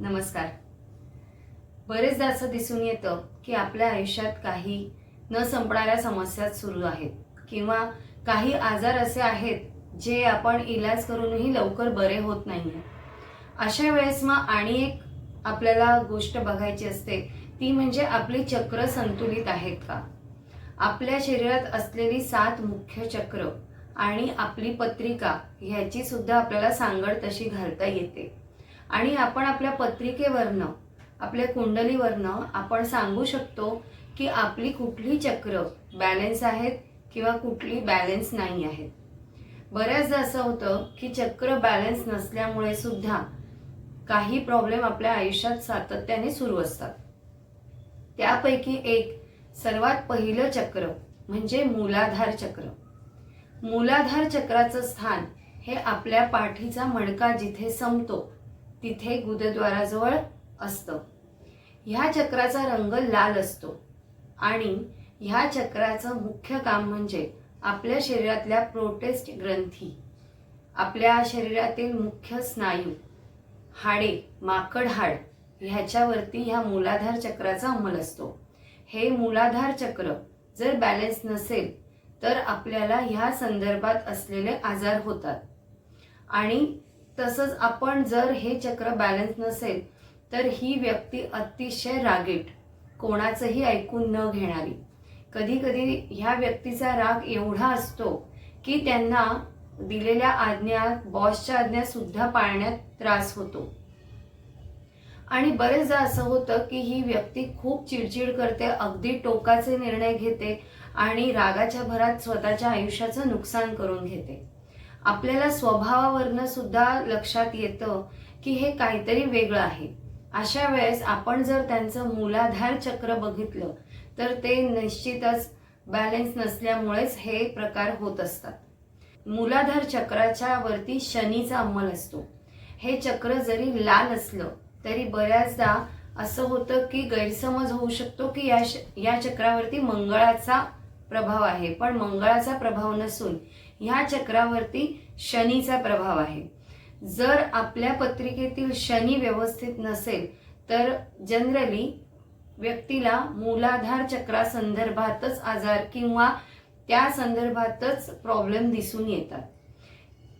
नमस्कार. बरेचदा असं दिसून येतं की आपल्या आयुष्यात काही न संपणाऱ्या समस्या सुरू आहेत किंवा काही आजार असे आहेत जे आपण इलाज करूनही लवकर बरे होत नाही अशा वेळेस मग आणि एक आपल्याला गोष्ट बघायची असते ती म्हणजे आपली चक्र संतुलित आहेत का? आपल्या शरीरात असलेली सात मुख्य चक्र आणि आपली पत्रिका ह्याची सुद्धा आपल्याला सांगड तशी घालता येते. आणि आपण आपल्या पत्रिकेवरनं आपल्या कुंडलीवरनं आपण सांगू शकतो की आपली कुठली चक्र बॅलन्स आहेत किंवा कुठली बॅलेन्स नाही आहेत. बऱ्याचदा असं होतं की चक्र बॅलन्स नसल्यामुळे सुद्धा काही प्रॉब्लेम आपल्या आयुष्यात सातत्याने सुरू असतात. त्यापैकी एक सर्वात पहिलं चक्र म्हणजे मूलाधार चक्र. मूलाधार चक्राचं स्थान हे आपल्या पाठीचा मणका जिथे संपतो तिथे गुदद्वाराजवळ असतं. ह्या चक्राचा रंग लाल असतो. आणि ह्या चक्राचं मुख्य काम म्हणजे आपल्या शरीरातल्या प्रोटेस्ट ग्रंथी आपल्या शरीरातील मुख्य स्नायू हाडे माकड हाड ह्याच्यावरती ह्या मूलाधार चक्राचा अंमल असतो. हे मूलाधार चक्र जर बॅलेन्स नसेल तर आपल्याला ह्या संदर्भात असलेले आजार होतात. आणि तसंच आपण जर हे चक्र बॅलन्स नसेल तर ही व्यक्ती अतिशय रागीट कोणाचंही ऐकून न घेणारी. कधी कधी ह्या व्यक्तीचा राग एवढा असतो की त्यांना दिलेल्या आज्ञा बॉसच्या आज्ञा सुद्धा पाळण्यात त्रास होतो. आणि बरेचदा असं होतं की ही व्यक्ती खूप चिडचिड करते अगदी टोकाचे निर्णय घेते आणि रागाच्या भरात स्वतःच्या आयुष्याचं नुकसान करून घेते. आपल्याला स्वभावावरनं सुद्धा लक्षात येतं की हे काहीतरी वेगळं आहे. अशा वेळेस आपण जर त्यांचं मूलाधार चक्र बघितलं तर ते निश्चितच बॅलेन्स नसल्यामुळेच हे प्रकार होत असतात. मूलाधार चक्राच्या वरती शनीचा अंमल असतो. हे चक्र जरी लाल असलं तरी बऱ्याचदा असं होतं की गैरसमज होऊ शकतो की या या चक्रावरती मंगळाचा प्रभाव आहे. पण मंगळाचा प्रभाव नसून ह्या चक्रावरती शनीचा प्रभाव आहे. जर आपल्या पत्रिकेतील शनी व्यवस्थित नसेल तर जनरली व्यक्तीला मूलाधार चक्रासंदर्भातच आजार किंवा त्या संदर्भातच प्रॉब्लेम दिसून येतात.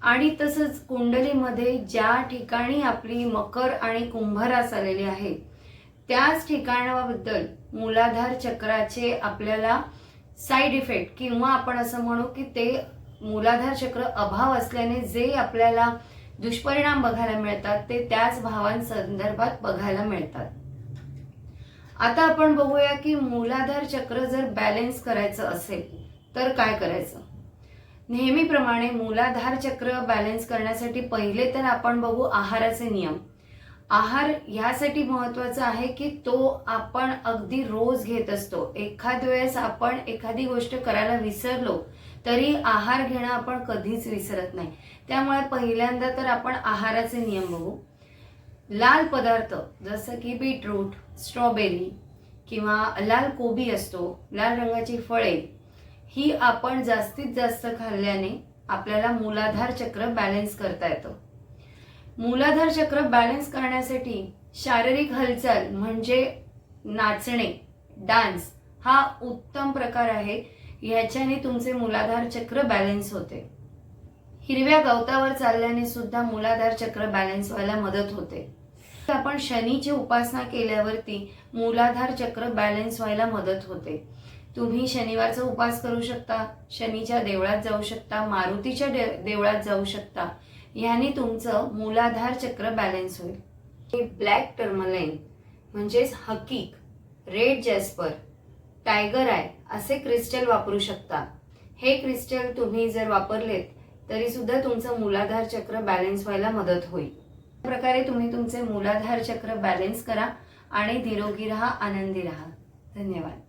आणि तसंच कुंडलीमध्ये ज्या ठिकाणी आपली मकर आणि कुंभरास आलेले आलेली आहे त्याच ठिकाणाबद्दल मूलाधार चक्राचे आपल्याला साईड इफेक्ट किंवा आपण असं म्हणू की ते मूलाधार चक्र अभाव असल्याने जे आपल्याला दुष्परिणाम बघायला मिळतात ते त्याच भावांसंदर्भात बघायला मिळतात. आता आपण बघूया की मूलाधार चक्र जर बॅलेन्स करायचं असेल तर काय करायचं? नेहमीप्रमाणे मूलाधार चक्र बॅलन्स करण्यासाठी पहिले तर आपण बघू आहाराचे नियम. आहार ह्यासाठी महत्त्वाचा आहे की तो आपण अगदी रोज घेत असतो. एखाद वेळेस आपण एखादी गोष्ट करायला विसरलो तरी आहार घेणं आपण कधीच विसरत नाही. त्यामुळे पहिल्यांदा तर आपण आहाराचे नियम बघू. लाल पदार्थ जसं की बीटरूट स्ट्रॉबेरी किंवा लाल कोबी असतो लाल रंगाची फळे ही आपण जास्तीत जास्त खाल्ल्याने आपल्याला मूलाधार चक्र बॅलन्स करता येतं. मूलाधार चक्र बॅलन्स करण्यासाठी शारीरिक हालचाल म्हणजे नाचणे डान्स हा उत्तम प्रकार आहे. ह्याच्याने तुमचे मूलाधार चक्र बॅलेन्स होते. हिरव्या गवतावर चालल्याने सुद्धा मुलाधार चक्र बॅलेन्स व्हायला मदत होते. आपण शनीची उपासना केल्यावरती मूलाधार चक्र बॅलेन्स व्हायला मदत होते. तुम्ही शनिवारचा उपास करू शकता शनीच्या देवळात जाऊ शकता मारुतीच्या देवळात जाऊ शकता. याने तुमचं मूलाधार चक्र बॅलेन्स होईल. हे ब्लॅक टर्मलाईन म्हणजेच हकीक रेड जॅस्पर टायगर आय असे क्रिस्टल वापरू शकता हे क्रिस्टल तुम्ही जर वापरलेत तरी सुद्धा तुमचं मूलाधार चक्र बॅलन्स व्हायला मदत होईल. प्रकारे तुम्ही तुमचे मूलाधार चक्र बॅलन्स करा आणि निरोगी राहा आनंदी राहा. धन्यवाद.